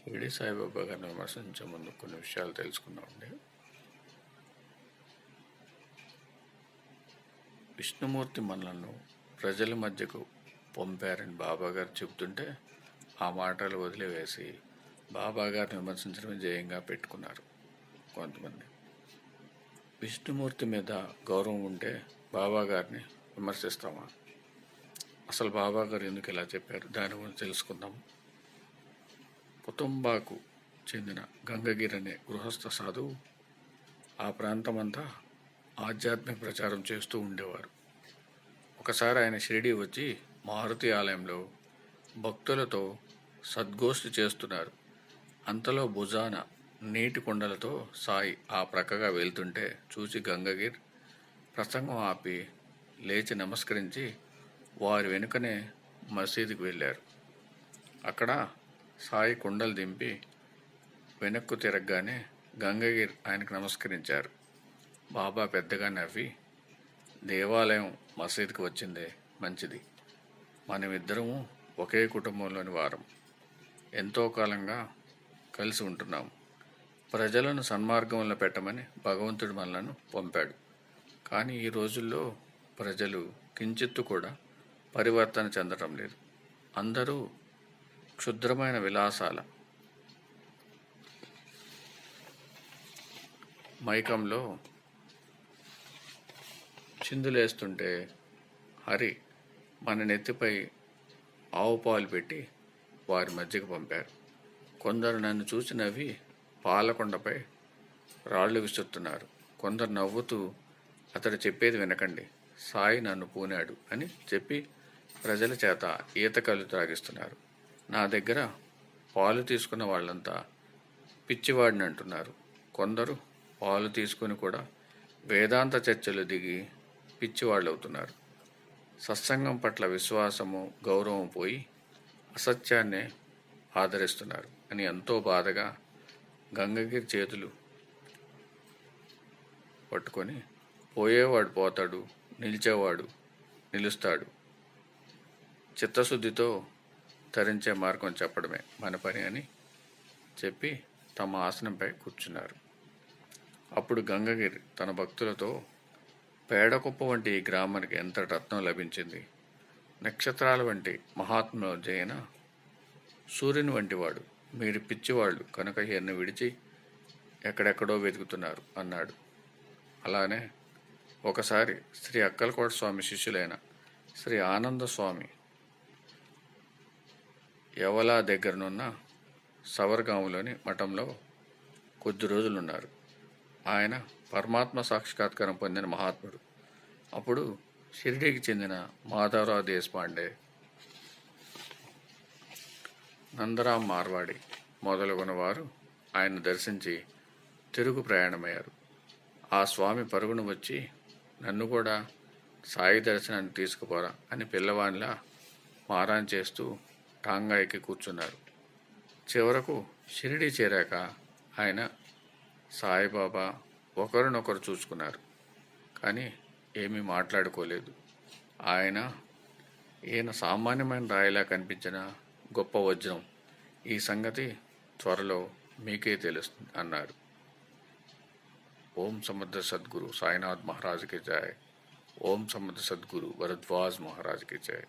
షిరిడి సాయిబాబా గారిని విమర్శించే ముందు కొన్ని విషయాలు తెలుసుకున్నామండి విష్ణుమూర్తి మనలను ప్రజల మధ్యకు పంపారని బాబా గారు చెబుతుంటే ఆ మాటలు వదిలివేసి బాబా గారిని విమర్శించడమే జయంగా పెట్టుకున్నారు కొంతమంది. విష్ణుమూర్తి మీద గౌరవం ఉంటే బాబా గారిని విమర్శిస్తామా? అసలు బాబా గారు ఎందుకు ఇలా చెప్పారు? దాని గురించి తెలుసుకుందాం. కుటుంబాకు చెందిన గంగగిరి అనే గృహస్థ సాధువు. ఆ ప్రాంతమంతా ఆధ్యాత్మిక ప్రచారం చేస్తూ ఉండేవారు. ఒకసారి ఆయన షిరిడి వచ్చి మారుతి ఆలయంలో భక్తులతో సద్గోష్ఠి చేస్తున్నారు. అంతలో భుజాన నీటి కొండలతో సాయి ఆ ప్రక్కగా వెళ్తుంటే చూసి గంగగిర్ ప్రసంగం ఆపి లేచి నమస్కరించి వారి వెనుకనే మసీదుకి వెళ్ళారు. అక్కడ సాయి కుండలు దింపి వెనక్కు తిరగగానే గంగగిరి ఆయనకు నమస్కరించారు. బాబా పెద్దగా నవ్వి దేవాలయం మసీద్కి వచ్చిందే మంచిది. మనమిద్దరము ఒకే కుటుంబంలోని వారం. ఎంతో కాలంగా కలిసి ఉంటున్నాం. ప్రజలను సన్మార్గంలో పెట్టమని భగవంతుడు మనలను పంపాడు. కానీ ఈ రోజుల్లో ప్రజలు కించిత్తు కూడా పరివర్తన చెందడం లేదు. అందరూ క్షుద్రమైన విలాసాల మైకంలో చిందులేస్తుంటే హరి మన నెత్తిపై ఆవు పాలు పెట్టి వారి మధ్యకు పంపారు. కొందరు నన్ను చూసి నవ్వి పాలకొండపై రాళ్ళు విసురుతున్నారు. కొందరు నవ్వుతూ అతడు చెప్పేది వినకండి. సాయి నన్ను పూనాడు అని చెప్పి ప్రజల చేత ఈత కళ్ళు త్రాగిస్తున్నారు. నా దగ్గర పాలు తీసుకున్న వాళ్ళంతా పిచ్చివాడిని అంటున్నారు. కొందరు పాలు తీసుకొని కూడా వేదాంత చర్చలు దిగి పిచ్చివాళ్ళు అవుతున్నారు సత్సంగం పట్ల విశ్వాసము గౌరవం పోయి అసత్యాన్నే ఆదరిస్తున్నారు అని ఎంతో బాధగా గంగగిరి చేతులు పట్టుకొని పోయేవాడు పోతాడు నిలిచేవాడు నిలుస్తాడు. చిత్తశుద్ధితో తరించే మార్గం చెప్పడమే మన పని అని చెప్పి తమ ఆసనంపై కూర్చున్నారు. అప్పుడు గంగగిరి తన భక్తులతో పేడకుప్ప వంటి ఈ గ్రామానికి ఎంత రత్నం లభించింది? నక్షత్రాల వంటి మహాత్మ జయన సూర్యుని వంటివాడు మీరు పిచ్చివాళ్ళు కనుక ఈయన్ని విడిచి ఎక్కడెక్కడో వెతుకుతున్నారు అన్నాడు. అలానే ఒకసారి శ్రీ అక్కలకోట స్వామి శిష్యులైన శ్రీ ఆనంద స్వామి యవలా దగ్గరనున్న సవర్గాములోని మఠంలో కొద్ది రోజులున్నారు. ఆయన పరమాత్మ సాక్షాత్కారం పొందిన మహాత్ముడు. అప్పుడు షిరిడీకి చెందిన మాధవరావు దేశపాండే నందరాం మార్వాడి మొదలగున వారు ఆయన దర్శించి తిరుగు ప్రయాణమయ్యారు. ఆ స్వామి పరుగును వచ్చి నన్ను కూడా సాయి దర్శనానికి తీసుకుపోరా అని పిల్లవానిలా మారాన్ చేస్తూ టాంగాయికి కూర్చున్నారు. చివరకు షిరిడి చేరాక ఆయన సాయిబాబా ఒకరినొకరు చూసుకున్నారు. కానీ ఏమీ మాట్లాడుకోలేదు. ఆయన ఈయన సామాన్యమైన రాయిలా కనిపించిన గొప్ప వజ్రం. ఈ సంగతి త్వరలో మీకే తెలుస్తుంది అన్నారు ఓం సముద్ర సద్గురు సాయినాథ్ మహారాజ్కి జయ ఓం సముద్ర సద్గురు భరద్వాజ్ మహారాజ్కి జయ